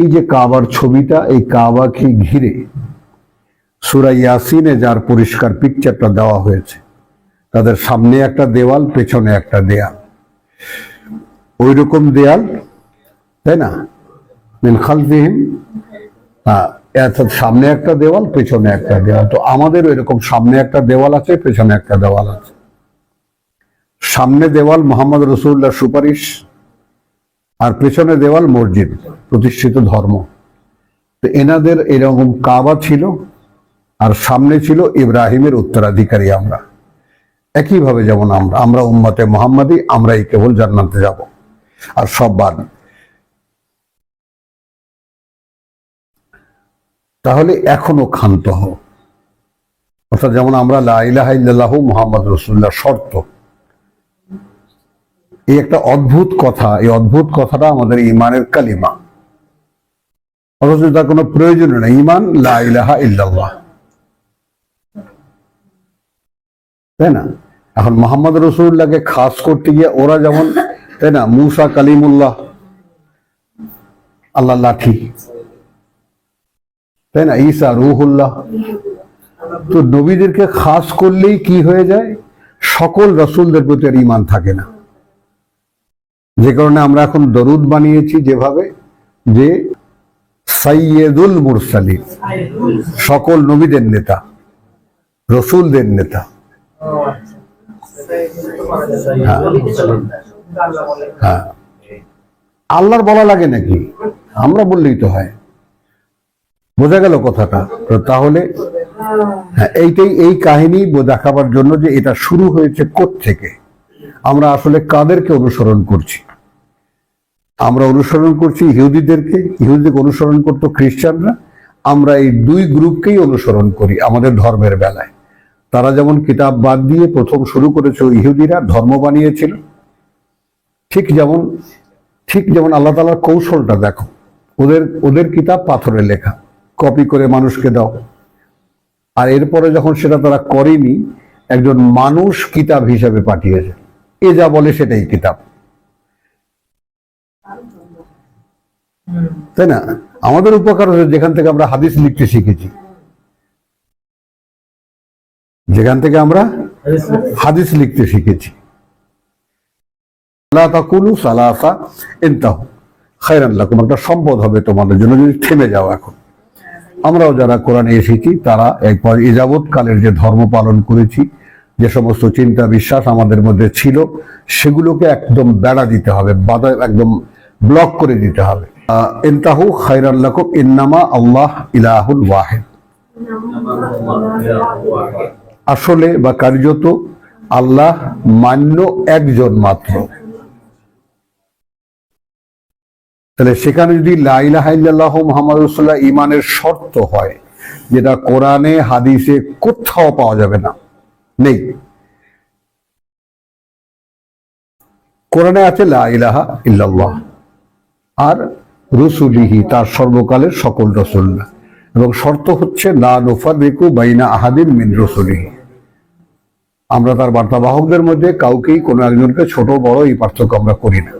এই যে কাবার ছবিটা, এই কাবাকে ঘিরে সুরা ইয়াসিনে যার পরিষ্কার পিকচারটা দেওয়া হয়েছে, তাদের সামনে একটা দেওয়াল, পেছনে একটা দেয়াল। ওই রকম দেয়াল, তাই না? মিন সামনে একটা দেওয়াল, পেছনে একটা দেওয়াল। তো আমাদের ওই রকম সামনে একটা দেওয়াল আছে, পেছনে একটা দেওয়াল আছে। সামনে দেওয়াল মোহাম্মদ রসুল্লাহ সুপারিশ। আর পেছনে দেওয়াল মসজিদ, প্রতিষ্ঠিত ধর্ম। তো এনাদের এরকম কাবা ছিল আর সামনে ছিল ইব্রাহিমের উত্তরাধিকারী আমরা। একইভাবে যেমন আমরা আমরা উম্মতে মোহাম্মদী, আমরাই কেবল জান্নাতে যাব। আর সব বাদ। তাহলে এখনও ক্ষান্ত হও। অর্থাৎ যেমন আমরা লাইলাহ মোহাম্মদ রসুল্লাহ শর্ত। এই একটা অদ্ভুত কথা, এই অদ্ভুত কথাটা আমাদের ইমানের কালিমা। অথচ তার কোনো প্রয়োজন নেই। ইমান লাইলাহা ইল্লাল্লাহ। তাই না? এখন মোহাম্মদ রসুল্লাহকে খাস করতে গিয়ে ওরা যেমন, তাই না? মুসা কালিমুল্লাহ। আল্লাহ লাঠি। তাই না? ঈসা রুহুল্লাহ। তো নবীদেরকে খাস করলেই কি হয়ে যায়? সকল রসুলদের প্রতি আর ইমান থাকে না। যে কারণে আমরা এখন দরুদ বানিয়েছি যেভাবে যে সাইয়েদুল মুরসালিন, সকল নবীদের নেতা, রসুলদের নেতা। হ্যাঁ। হ্যাঁ। আল্লাহর বলা লাগে নাকি? আমরা বললেই তো হয়। বোঝা গেল কথাটা। তো তাহলে হ্যাঁ এইটাই, এই কাহিনী দেখাবার জন্য যে এটা শুরু হয়েছে থেকে আমরা আসলে কাদেরকে অনুসরণ করছি? আমরা অনুসরণ করছি ইহুদিদেরকে ইহুদিদেরকে অনুসরণ করতো খ্রিস্টানরা, আমরা এই দুই গ্রুপকেই অনুসরণ করি আমাদের ধর্মের বেলায়। তারা যেমন কিতাব বাদ দিয়ে প্রথম শুরু করেছে ইহুদিরা, ধর্ম বানিয়েছিল, ঠিক যেমন ঠিক যেমন আল্লাহ তালার কৌশলটা দেখো, ওদের ওদের কিতাব পাথরে লেখা, কপি করে মানুষকে দাও। আর এরপরে যখন সেটা তারা করেনি, একজন মানুষ কিতাব হিসাবে পাঠিয়েছে, এ যা বলে সেটাই কিতাব। তাই না? আমাদের উপকার হচ্ছে যেখান থেকে আমরা হাদিস লিখতে শিখেছি। যেখান থেকে আমরা হাদিস লিখতে শিখেছি। একটা সম্পদ হবে তোমাদের জন্য যদি থেমে যাও এখন। আমরাও যারা কোরআনে এসেছি, তারা একবার এযাবৎ কালের যে ধর্ম পালন করেছি, যে সমস্ত চিন্তা বিশ্বাস আমাদের মধ্যে ছিল, সেগুলোকে একদম বেড়া দিতে হবে, বাধা একদম ব্লক করে দিতে হবে। আহ, ইনতাহু খায়রান লাকুম ইন্নামা আল্লাহ ইলাহুল ওয়াহিদ। আসলে বা কার্যত আল্লাহ মান্য একজন মাত্র। তাহলে সেখানে যদি লাইলাহ মোহাম্মদ রসুল্লাহ ইমানের শর্ত হয় যেটা কোরআনে হাদিসে কোথাও পাওয়া যাবে না নেই। কোরআনে আছে লা ইলাহা ইল্লাল্লাহ। আর রসুলিহি, তার সর্বকালের সকল রসুল্লা এবং শর্ত হচ্ছে, লা নুফারিকু বাইনা আহাদিন মিন রসুলিহি। আমরা তার বার্তাবাহকদের মধ্যে কাউকেই কোনো একজনকে ছোট, বড় এই পার্থক্য আমরা করি না।